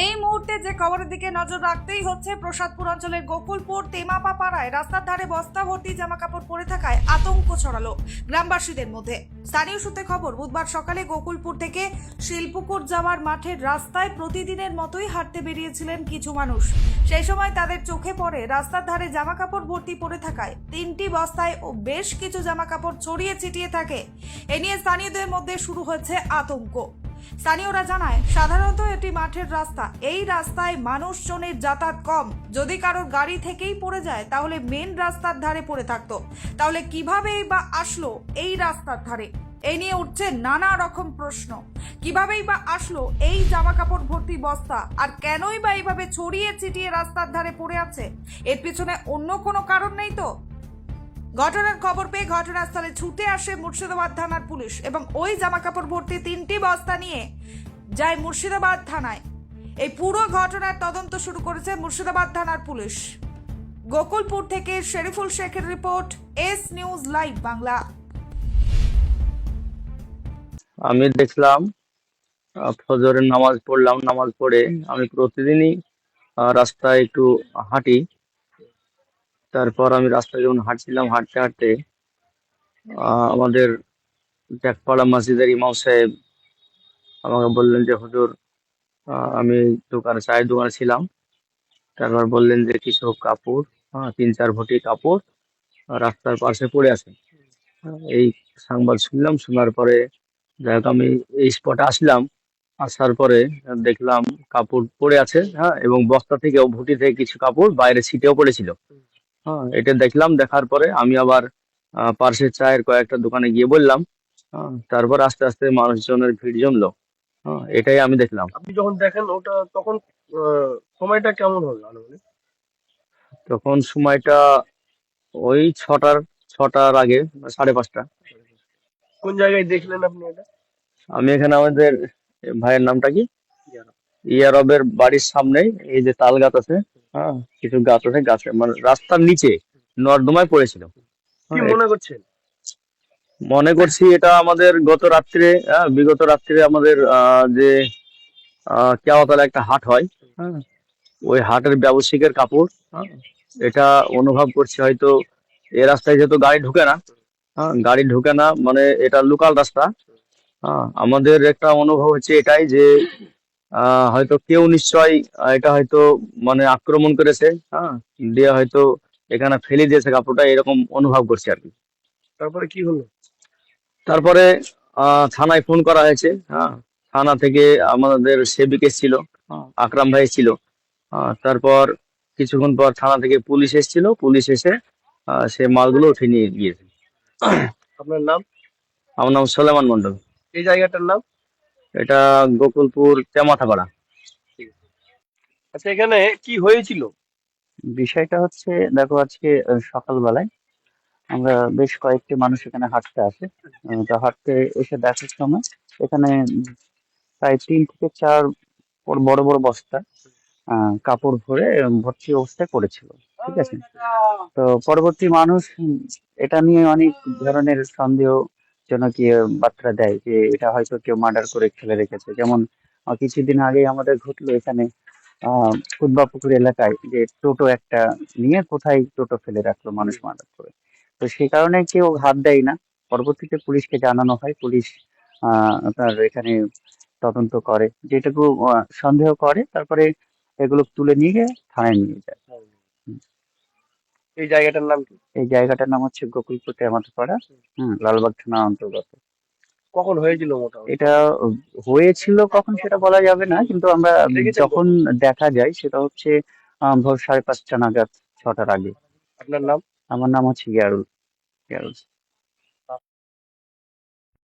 এই মুহূর্তে যে খবরের দিকে নজর রাখতেই হচ্ছে, প্রসাদপুর অঞ্চলের গোকুলপুর তেমাপা পাড়ায় রাস্তার ধারে বস্তা ভর্তি জামা কাপড় পরে থাকায় আতঙ্ক ছড়ালো গ্রামবাসীদের মধ্যে। স্থানীয় সূত্রে খবর, বুধবার সকালে গোকুলপুর থেকে শিলপুকুর যাওয়ার মাঠের রাস্তায় প্রতিদিনের মতোই হাঁটতে বেরিয়েছিলেন কিছু মানুষ। সেই সময় তাদের চোখে পড়ে রাস্তার ধারে জামা কাপড় ভর্তি পড়ে থাকায় তিনটি বস্তায় ও বেশ কিছু জামা কাপড় ছড়িয়ে ছিটিয়ে থাকে। এ নিয়ে স্থানীয়দের মধ্যে শুরু হয়েছে আতঙ্ক। স্থানীয়রা জানায়, সাধারণত এটি মাঠের রাস্তা। এই রাস্তায় মানুষজনের যাতায়াত কম। যদি কারোর গাড়ি থেকেই পড়ে যায়, তাহলে মেন রাস্তার ধারে পড়ে থাকতো। তাহলে কিভাবেই বা আসলো এই রাস্তার ধারে? এই নিয়ে উঠছে নানা রকম প্রশ্ন। কিভাবেই বা আসলো এই জামা কাপড় ভর্তি বস্তা? আর কেনই বা এইভাবে ছড়িয়ে ছিটিয়ে রাস্তার ধারে পড়ে আছে? এর পিছনে অন্য কোনো কারণ নেই তো? ঘটনার খবর পেয়ে ঘটনাস্থলে ছুটে আসে মুর্শিদাবাদ থানার পুলিশ এবং ওই জামাকাপড় ভর্তি তিনটি বস্তা নিয়ে যায় মুর্শিদাবাদ থানায়। এই পুরো ঘটনার তদন্ত শুরু করেছে মুর্শিদাবাদ থানার পুলিশ। গোকুলপুর থেকে শেরিফুল শেখের report, S news live Bangla. আমি দেখলাম ফজরের নামাজ পড়লাম, নামাজ পড়ে আমি প্রতিদিনই রাস্তায় একটু হাঁটি। তারপর আমি রাস্তায় যখন হাঁটছিলাম, হাঁটতে হাঁটতে আমাদের জ্যাকপাড়া মসজিদের ইমাম সাহেব আমাকে বললেন যে, হুজুর আমি দোকানে, চায়ের দোকানে ছিলাম। তারপর বললেন যে কিছু কাপড় তিন, চার ভটি কাপড় রাস্তার পাশে পড়ে আছে। এই সংবাদ শুনলাম, শোনার পরে যাই আমি এই স্পটে আসলাম। আসার পরে দেখলাম কাপড় পড়ে আছে হ্যাঁ এবং বস্তা থেকেও, ভুটি থেকে কিছু কাপড় বাইরে ছিটেও পড়েছিল। হ্যাঁ এটা দেখলাম দেখার পরে আমি আবার পাশের চায়ের কয়েকটা দোকানে গিয়ে বললাম হ্যাঁ তারপর আস্তে আস্তে মানুষজনের ভিড় জমলো। হ্যাঁ এটাই আমি দেখলাম। আপনি যখন দেখেন ওটা তখন সময়টা কেমন হবে আনুমানিক? তখন সময়টা ওই ছটার ছটার আগে সাড়ে পাঁচটা। কোন জায়গায় দেখলেন আপনি এটা? আমি এখানে আমাদের ভাইয়ের নামটা কি? ইয়ারবের বাড়ির সামনেই এই যে তাল গাছ আছে হ্যাঁ। কিছু গাছ আছে গাছে মানে রাস্তার নিচে নর্দমায় পড়েছিল। কি হ্যাঁ, মনে করছেন? মনে করছি এটা আমাদের গত রাত্রে হ্যাঁ, বিগত রাত্রে আমাদের যে কেওয়াতলা একটা হাট হয়। হ্যাঁ। ওই হাটের ব্যবসায়িকের কাপড় এটা অনুভব করছি হয়তো এ রাস্তায় যেহেতু গাড়ি ঢুকে না হ্যাঁ। গাড়ি ঢুকে না মানে এটা লোকাল রাস্তা। আমাদের একটা অনুভব হচ্ছে এটাই যে হয়তো কেউ নিশ্চয় এটা হয়তো মানে আক্রমণ করেছে হ্যাঁ? দিয়ে হয়তো এখানে ফেলে দিয়েছে কাপড়টা এরকম অনুভব করছে আর কি। তারপরে কি হলো? তারপরে থানায় ফোন করা হয়েছে হ্যাঁ? থানা থেকে আমাদের সেবিক এসেছিল আকরাম ভাই ছিল তারপর কিছুক্ষণ পর থানা থেকে পুলিশ এসেছিল পুলিশ এসে আহ, সে মালগুলো উঠে নিয়ে গিয়েছে। আপনার নাম? আমার নাম সোলেমান মন্ডল এই জায়গাটার নাম? এটা গোকুলপুর তেমাথাপাড়া। আচ্ছা এখানে কি হয়েছিল? বিষয়টা হচ্ছে দেখো আজকে সকালবেলায় আমরা বেশ কয়েকটি মানুষ এখানে হাঁটতে আসে। তো হাঁটতে এসে দেখার সময় এখানে প্রায় তিন থেকে চার বড় বড় বস্তা কাপড় ভরে ভর্তি অবস্থায় করেছিল ঠিক আছে? তো পরবর্তী মানুষ এটা নিয়ে অনেক ধরনের সন্দেহজনক ইয়ে বার্তা দেয় যে এটা হয়তো কেউ মার্ডার করে ফেলে রেখেছে? যেমন কিছুদিন আগেই আমাদের ঘটলো এখানে, আহ পুকুর এলাকায় যে টোটো একটা নিয়ে কোথায় টোটো ফেলে রাখল মানুষ মার্ডার করে। তো সেই কারণে কেউ হাত দেয় না। পরবর্তীতে পুলিশকে জানানো হয়। পুলিশ আপনার এখানে তদন্ত করে। যেটুকু সন্দেহ করে, তারপরে এগুলো তুলে নিয়ে গিয়ে থানায় নিয়ে যায়। এই জায়গাটার নাম কি? এই জায়গাটার নাম হচ্ছে গোকুলপুর পাড়া। হম লালবাগ থানা অন্তর্গত। কখন হয়েছিল মোটামুটি? এটা হয়েছিল কখন সেটা বলা যাবে না কিন্তু আমরা যখন দেখা যায় সেটা হচ্ছে ভোর সাড়ে পাঁচটা নাগাদ ছটার আগে। আপনার নাম? আমার নাম হচ্ছে ইয়ারুল ইয়ারুল।